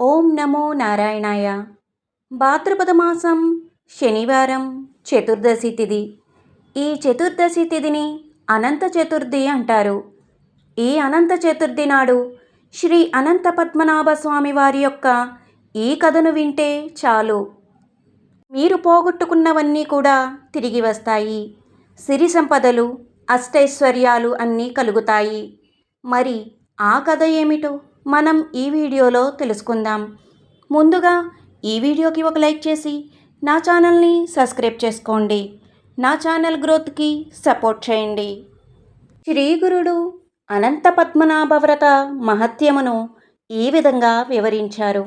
ఓం నమో నారాయణాయ. భాద్రపద మాసం శనివారం చతుర్దశి తిథి ఈ చతుర్దశి తిథిని అనంత చతుర్థి అంటారు. ఈ అనంత చతుర్థి నాడు శ్రీ అనంత పద్మనాభ స్వామి వారి యొక్క ఈ కథను వింటే చాలు. మీరు పోగొట్టుకున్నవన్నీ కూడా తిరిగి వస్తాయి. సిరి సంపదలు అష్టైశ్వర్యాలు అన్నీ కలుగుతాయి. మరి ఆ కథ ఏమిటో? మనం ఈ వీడియోలో తెలుసుకుందాం. ముందుగా ఈ వీడియోకి ఒక లైక్ చేసి నా ఛానల్ని సబ్స్క్రైబ్ చేసుకోండి. నా ఛానల్ గ్రోత్కి సపోర్ట్ చేయండి. శ్రీ గురుడు అనంత పద్మనాభవ్రత మహత్యమును ఈ విధంగా వివరించారు.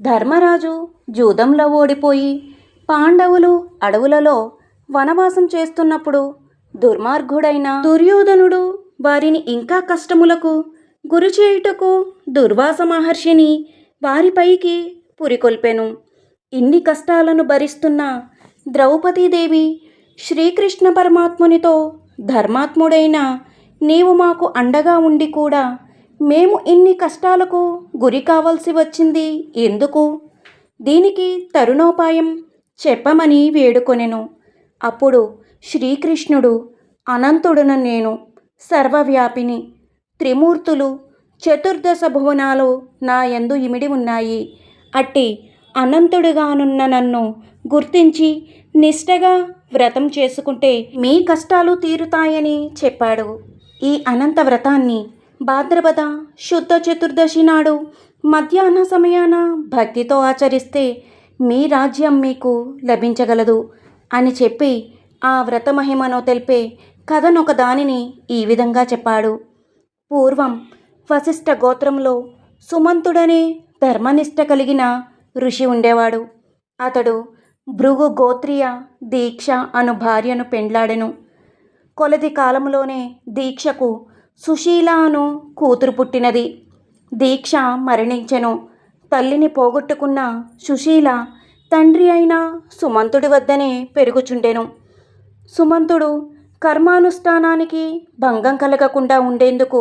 ధర్మరాజు జూదంలో ఓడిపోయి పాండవులు అడవులలో వనవాసం చేస్తున్నప్పుడు దుర్మార్గుడైన దుర్యోధనుడు వారిని ఇంకా కష్టములకు గురి చేయుటకు దుర్వాస మహర్షిని వారిపైకి పురికొల్పెను. ఇన్ని కష్టాలను భరిస్తున్న ద్రౌపదీదేవి శ్రీకృష్ణ పరమాత్మునితో ధర్మాత్ముడైన నీవు మాకు అండగా ఉండి కూడా మేము ఇన్ని కష్టాలకు గురి కావాల్సి వచ్చింది ఎందుకు? దీనికి తరుణోపాయం చెప్పమని వేడుకొనెను. అప్పుడు శ్రీకృష్ణుడు అనంతుడున నేను సర్వవ్యాపిని త్రిమూర్తులు చతుర్దశ భువనాలు నా యందు ఇమిడి ఉన్నాయి. అట్టి అనంతుడుగానున్న నన్ను గుర్తించి నిష్టగా వ్రతం చేసుకుంటే మీ కష్టాలు తీరుతాయని చెప్పాడు. ఈ అనంత వ్రతాన్ని భాద్రపద శుద్ధ చతుర్దశి నాడు మధ్యాహ్న సమయాన భక్తితో ఆచరిస్తే మీ రాజ్యం మీకు లభించగలదు అని చెప్పి ఆ వ్రత మహిమను తెలిపే కథనొక దానిని ఈ విధంగా చెప్పాడు. పూర్వం వశిష్ఠ గోత్రంలో సుమంతుడనే ధర్మనిష్ట కలిగిన ఋషి ఉండేవాడు. అతడు భృగు గోత్రియ దీక్ష అను భార్యను పెండ్లాడెను. కొలది కాలంలోనే దీక్షకు సుశీల అను కూతురు పుట్టినది. దీక్ష మరణించెను. తల్లిని పోగొట్టుకున్న సుశీల తండ్రి అయిన సుమంతుడి వద్దనే పెరుగుచుండెను. సుమంతుడు కర్మానుష్ఠానానికి భంగం కలగకుండా ఉండేందుకు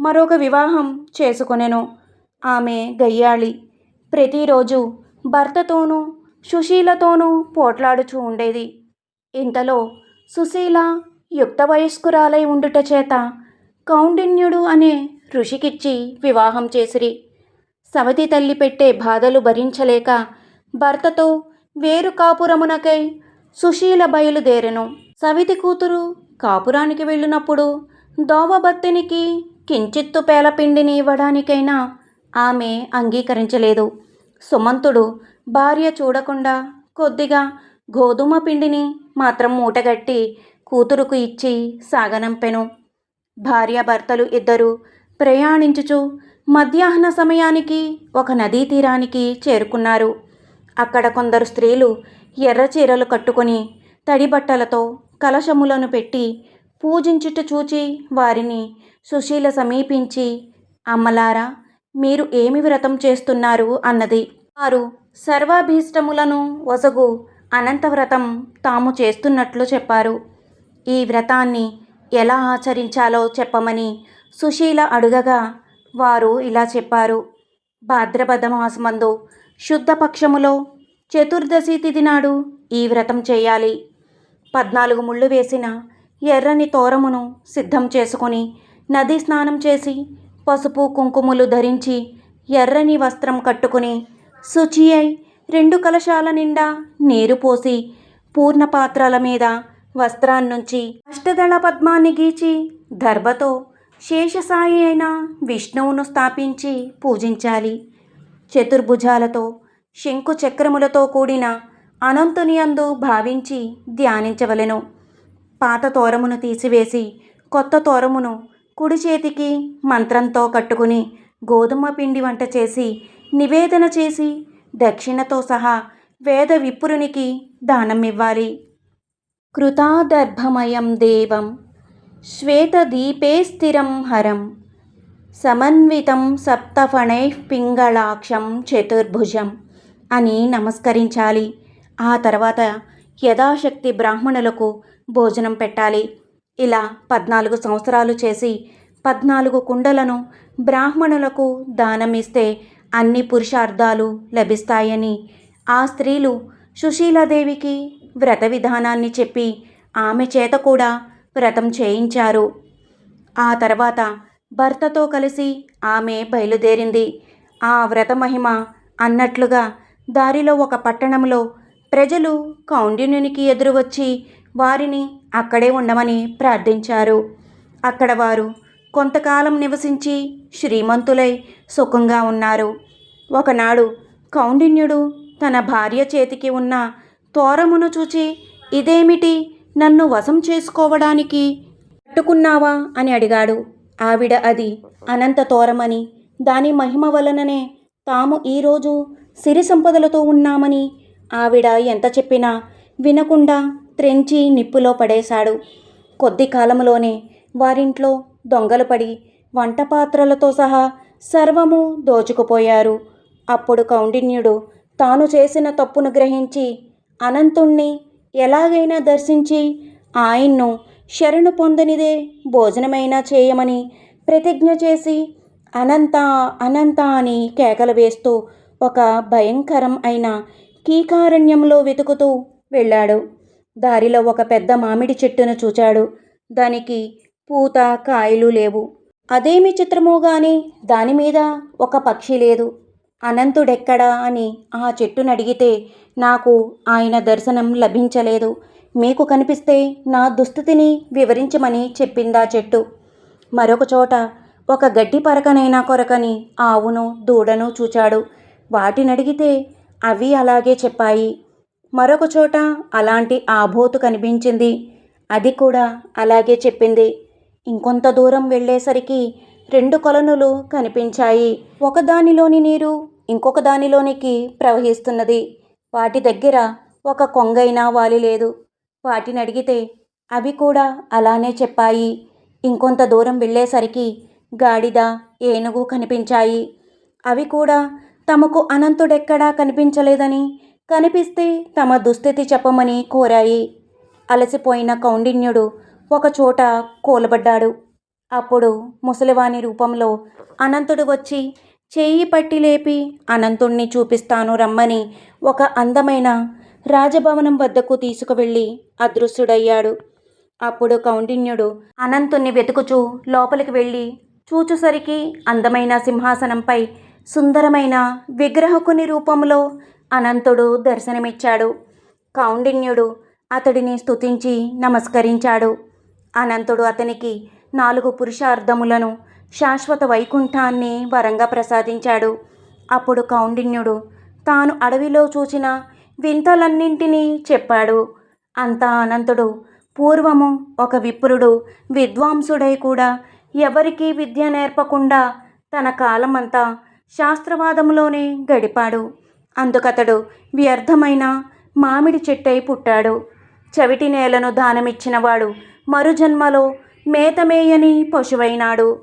మరొక వివాహం చేసుకొనెను. ఆమె గయ్యాళి. ప్రతిరోజు భర్తతోనూ సుశీలతోనూ పోట్లాడుచూ ఉండేది. ఇంతలో సుశీల యుక్త వయస్కురాలై ఉండుట చేత కౌండిన్యుడు అనే ఋషికిచ్చి వివాహం చేసిరి. సవతి తల్లి పెట్టే బాధలు భరించలేక భర్తతో వేరు కాపురమునకై సుశీల బయలుదేరెను. సవితి కూతురు కాపురానికి వెళ్ళినప్పుడు దోవబత్తెనికి కించిత్తు పేలపిండిని ఇవ్వడానికైనా ఆమె అంగీకరించలేదు. సుమంతుడు భార్య చూడకుండా కొద్దిగా గోధుమ పిండిని మాత్రం మూటగట్టి కూతురుకు ఇచ్చి సాగనంపెను. భార్యాభర్తలు ఇద్దరు ప్రయాణించుచు మధ్యాహ్న సమయానికి ఒక నదీ తీరానికి చేరుకున్నారు. అక్కడ కొందరు స్త్రీలు ఎర్ర చీరలు కట్టుకొని తడి బట్టలతో కలశములను పెట్టి పూజించుట చూచి వారిని సుశీల సమీపించి అమ్మలారా మీరు ఏమి వ్రతం చేస్తున్నారు? అన్నది. వారు సర్వాభీష్టములను వసగు అనంత వ్రతం తాము చేస్తున్నట్లు చెప్పారు. ఈ వ్రతాన్ని ఎలా ఆచరించాలో చెప్పమని సుశీల అడుగగా వారు ఇలా చెప్పారు. భాద్రపద మాసమందు శుద్ధపక్షములో చతుర్దశి తిథి నాడు ఈ వ్రతం చేయాలి. పద్నాలుగు ముళ్ళు వేసిన ఎర్రని తోరమును సిద్ధం చేసుకొని నది స్నానం చేసి పసుపు కుంకుమలు ధరించి ఎర్రని వస్త్రం కట్టుకుని శుచి అయి రెండు కలశాల నిండా నీరు పోసి పూర్ణ పాత్రల మీద వస్త్రాన్నుంచి అష్టదళ పద్మాన్ని గీచి దర్భతో శేషసాయి అయిన విష్ణువును స్థాపించి పూజించాలి. చతుర్భుజాలతో శంకు చక్రములతో కూడిన అనంతుని అందు భావించి ధ్యానించవలెను. పాత తోరమును తీసివేసి కొత్త తోరమును కుడి చేతికి మంత్రంతో కట్టుకుని గోధుమ పిండి వంట చేసి నివేదన చేసి దక్షిణతో సహా వేద విపురునికి దానం ఇవ్వాలి కృతాదర్భమయం దేవం శ్వేతదీపే స్థిరం హరం సమన్వితం సప్తఫణై పింగళాక్షం చతుర్భుజం అని నమస్కరించాలి. ఆ తర్వాత యథాశక్తి బ్రాహ్మణులకు భోజనం పెట్టాలి. ఇలా పద్నాలుగు సంవత్సరాలు చేసి పద్నాలుగు కుండలను బ్రాహ్మణులకు దానం ఇస్తే అన్ని పురుషార్థాలు లభిస్తాయని ఆ స్త్రీలు సుశీలాదేవికి వ్రత విధానాన్ని చెప్పి ఆమె చేత కూడా వ్రతం చేయించారు. ఆ తర్వాత భర్తతో కలిసి ఆమె బయలుదేరింది. ఆ వ్రత మహిమ అన్నట్లుగా దారిలో ఒక పట్టణంలో ప్రజలు కౌండిన్యునికి ఎదురు వచ్చి వారిని అక్కడే ఉండమని ప్రార్థించారు. అక్కడ వారు కొంతకాలం నివసించి శ్రీమంతులై సుఖంగా ఉన్నారు. ఒకనాడు కౌండిన్యుడు తన భార్య చేతికి ఉన్న తోరమును చూచి ఇదేమిటి? నన్ను వశం చేసుకోవడానికి పట్టుకున్నావా అని అడిగాడు. ఆవిడ అది అనంత తోరమని దాని మహిమ వలననే తాము ఈరోజు సిరి సంపదలతో ఉన్నామని ఆవిడ ఎంత చెప్పినా వినకుండా త్రెంచి నిప్పులో పడేశాడు. కొద్ది కాలంలోనే వారింట్లో దొంగలు పడి వంట పాత్రలతో సహా సర్వము దోచుకుపోయారు. అప్పుడు కౌండిన్యుడు తాను చేసిన తప్పును గ్రహించి అనంతుణ్ణి ఎలాగైనా దర్శించి ఆయన్ను శరణు పొందనిదే భోజనమైనా చేయమని ప్రతిజ్ఞ చేసి అనంత అనంత అని కేకలు వేస్తూ ఒక భయంకరం అయిన కీకారణ్యంలో వెతుకుతూ వెళ్ళాడు. దారిలో ఒక పెద్ద మామిడి చెట్టును చూచాడు. దానికి పూత కాయలు లేవు. అదేమి చిత్రమో గాని దాని మీద ఒక పక్షి లేదు. అనంతుడెక్కడా అని ఆ చెట్టును అడిగితే నాకు ఆయన దర్శనం లభించలేదు. మీకు కనిపిస్తే నా దుస్థితిని వివరించమని చెప్పిందా చెట్టు. మరొక చోట ఒక గడ్డి పరకనైనా కొరకని ఆవును దూడను చూచాడు. వాటినడిగితే అవి అలాగే చెప్పాయి. మరొక చోట అలాంటి ఆబోతు కనిపించింది. అది కూడా అలాగే చెప్పింది. ఇంకొంత దూరం వెళ్ళేసరికి రెండు కొలనులు కనిపించాయి. ఒకదానిలోని నీరు ఇంకొక దానిలోనికి ప్రవహిస్తున్నది. వాటి దగ్గర ఒక కొంగైనా వాలి లేదు. వాటిని అడిగితే అవి కూడా అలానే చెప్పాయి. ఇంకొంత దూరం వెళ్ళేసరికి గాడిద ఏనుగు కనిపించాయి. అవి కూడా తమకు అనంతుడెక్కడా కనిపించలేదని కనిపిస్తే తమ దుస్థితి చెప్పమని కోరాయి. అలసిపోయిన కౌండిన్యుడు ఒకచోట కూలబడ్డాడు. అప్పుడు ముసలివాని రూపంలో అనంతుడు వచ్చి చేయి పట్టి లేపి అనంతుణ్ణి చూపిస్తాను రమ్మని ఒక అందమైన రాజభవనం వద్దకు తీసుకువెళ్ళి అదృశ్యుడయ్యాడు. అప్పుడు కౌండిన్యుడు అనంతుణ్ణి వెతుకుచూ లోపలికి వెళ్ళి చూచుసరికి అందమైన సింహాసనంపై సుందరమైన విగ్రహకుని రూపంలో అనంతుడు దర్శనమిచ్చాడు. కౌండిన్యుడు అతడిని స్తుతించి నమస్కరించాడు. అనంతుడు అతనికి నాలుగు పురుషార్థములను శాశ్వత వైకుంఠాన్ని వరంగా ప్రసాదించాడు. అప్పుడు కౌండిన్యుడు తాను అడవిలో చూచిన వింతలన్నింటినీ చెప్పాడు. అంతా అనంతుడు పూర్వము ఒక విప్రుడు విద్వాంసుడై కూడా ఎవరికీ విద్య నేర్పకుండా తన కాలమంతా శాస్త్రవాదంలోనే గడిపాడు. అందుకతడు వ్యర్థమైన మామిడి చెట్టై పుట్టాడు. చవిటి నేలను దానమిచ్చినవాడు మరుజన్మలో మేతమేయని పశువైనాడు.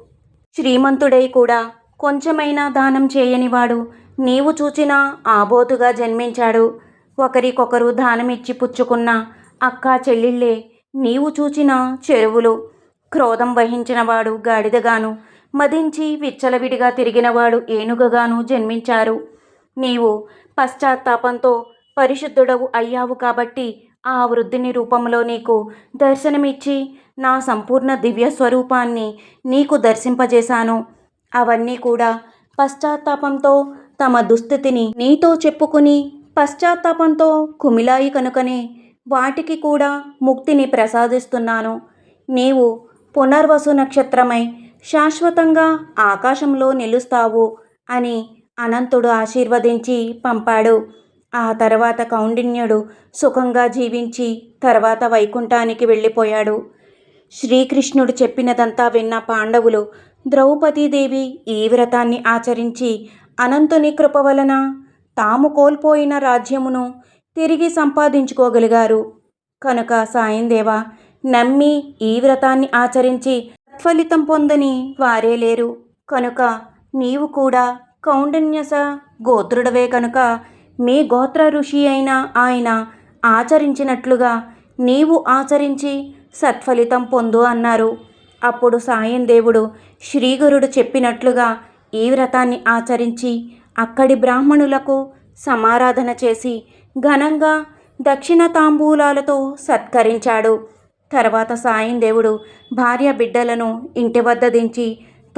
శ్రీమంతుడై కూడా కొంచెమైనా దానం చేయనివాడు నీవు చూచిన ఆబోతుగా జన్మించాడు. ఒకరికొకరు దానమిచ్చి పుచ్చుకున్న అక్కా చెల్లిళ్ళే నీవు చూచిన చెరువులు క్రోధం వహించినవాడు గాడిదగాను మదించి విచ్చలవిడిగా తిరిగినవాడు ఏనుగగాను జన్మించారు. నీవు పశ్చాత్తాపంతో పరిశుద్ధుడవు అయ్యావు కాబట్టి ఆ వృద్ధిని రూపంలో నీకు దర్శనమిచ్చి నా సంపూర్ణ దివ్య స్వరూపాన్ని నీకు దర్శింపజేశాను. అవన్నీ కూడా పశ్చాత్తాపంతో తమ దుస్థితిని నీతో చెప్పుకుని పశ్చాత్తాపంతో కుమిలాయి కనుకనే వాటికి కూడా ముక్తిని ప్రసాదిస్తున్నాను. నీవు పునర్వసు నక్షత్రమై శాశ్వతంగా ఆకాశంలో నిలుస్తావు అని అనంతుడు ఆశీర్వదించి పంపాడు. ఆ తర్వాత కౌండిన్యుడు సుఖంగా జీవించి తర్వాత వైకుంఠానికి వెళ్ళిపోయాడు. శ్రీకృష్ణుడు చెప్పినదంతా విన్న పాండవులు ద్రౌపదీదేవి ఈ వ్రతాన్ని ఆచరించి అనంతుని కృప వలన తాము కోల్పోయిన రాజ్యమును తిరిగి సంపాదించుకోగలిగారు. కనుక సాయందేవ నమ్మి ఈ వ్రతాన్ని ఆచరించి ఫలితం పొందని వారే లేరు. కనుక నీవు కూడా కౌండన్యస గోత్రుడవే కనుక. మీ గోత్ర ఋషి అయిన ఆయన ఆచరించినట్లుగా నీవు ఆచరించి సత్ఫలితం పొందు అన్నారు. అప్పుడు సాయం దేవుడు శ్రీగురుడు చెప్పినట్లుగా ఈ వ్రతాన్ని ఆచరించి అక్కడి బ్రాహ్మణులకు సమారాధన చేసి ఘనంగా దక్షిణ తాంబూలాలతో సత్కరించాడు. తర్వాత సాయం దేవుడు భార్య బిడ్డలను ఇంటి వద్ద దించి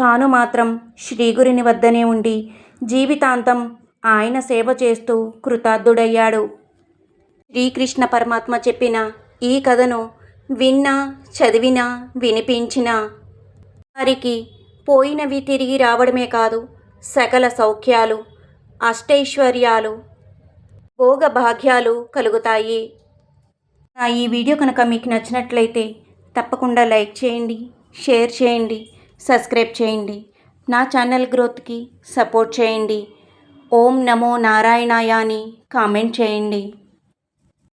తాను మాత్రం శ్రీగురిని వద్దనే ఉండి జీవితాంతం ఆయన సేవ చేస్తూ కృతార్థుడయ్యాడు. శ్రీకృష్ణ పరమాత్మ చెప్పిన ఈ కథను విన్నా చదివినా వినిపించినా వారికి పోయినవి తిరిగి రావడమే కాదు సకల సౌఖ్యాలు అష్టైశ్వర్యాలు భోగభాగ్యాలు కలుగుతాయి. నా ఈ వీడియో కనుక మీకు నచ్చినట్లయితే తప్పకుండా లైక్ చేయండి షేర్ చేయండి. సబ్స్క్రైబ్ చేయండి. నా ఛానల్ గ్రోత్కి సపోర్ట్ చేయండి. ఓం నమో నారాయణాయ అని కామెంట్ చేయండి.